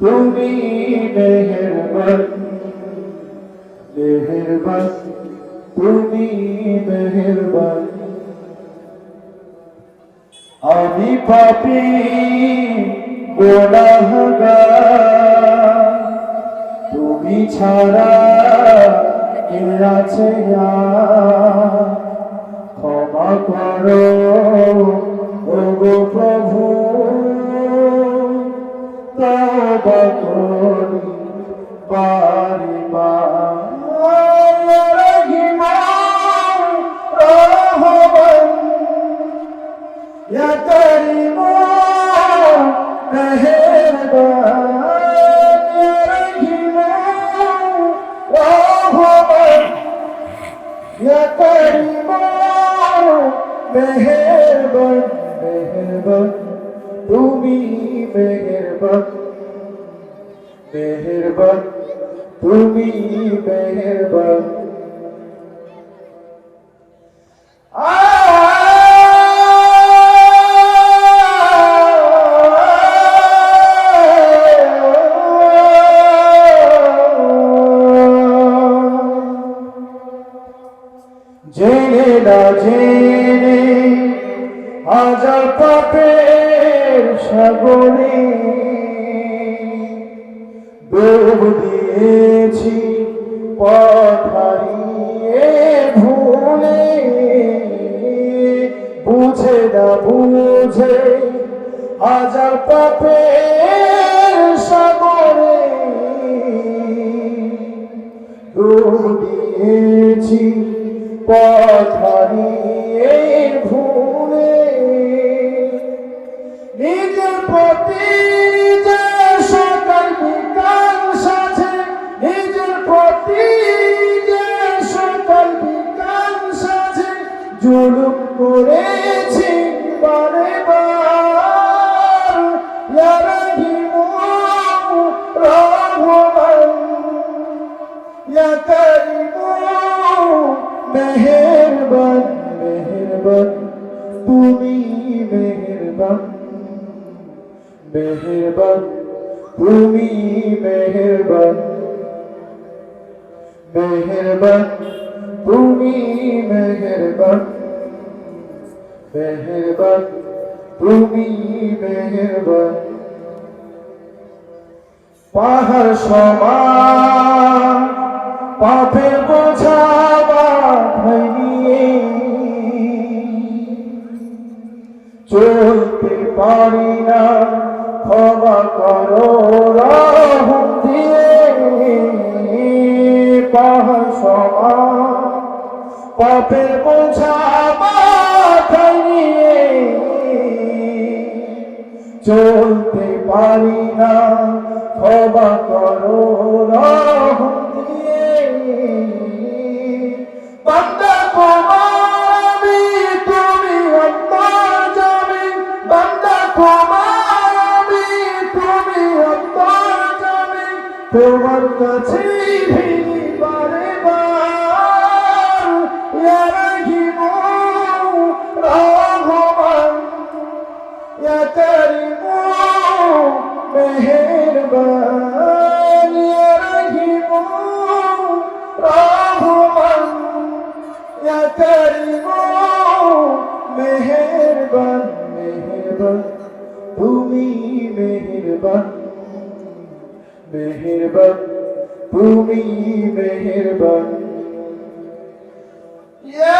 তুমি মেহেরবান মেহেরবান তুমি মেহেরবান আমি পাপি গোনাহগার, তুমি ছাড়া কে আছে? ক্ষমা করো, ওগো প্রভু তওবা করি বারে বার রহিমান রহমান या करीमो मेहरबान या रहीमो रहमान या करीमो मेहरबान मेहरबान তুমি মেহেরবান মেহেরবান তুমি মেহেরবান। জেনে না জেনে হাজার পাপের সাগরে বুঝে হাজার পাপের সাগরে ডুব দিয়েছি পথ ভুলে। নিজের প্রতি বিকাল করেছি মেহেরবান মেহেরবান তুমি মেহেরবান মেহেরবান তুমি মেহেরবান মেহেরবান তুমি মেহেরবান। পাহাড় সমান পাপের বোঝা পারি না। ক্ষমা করো পাপের বোঝা চলতে পারি না। ক্ষমা করো রহম তোমার কাছে ভিড়ি বারে বার ইয়া রাহিমু, রহমান, ইয়া কারিমু, মেহেরবান, ইয়া রাহিমু, রহমান, ইয়া কারিমু, মেহেরবান মেহেরবান, তুমি মেহেরবান। মেহেরবান তুমি মেহেরবান ইয়া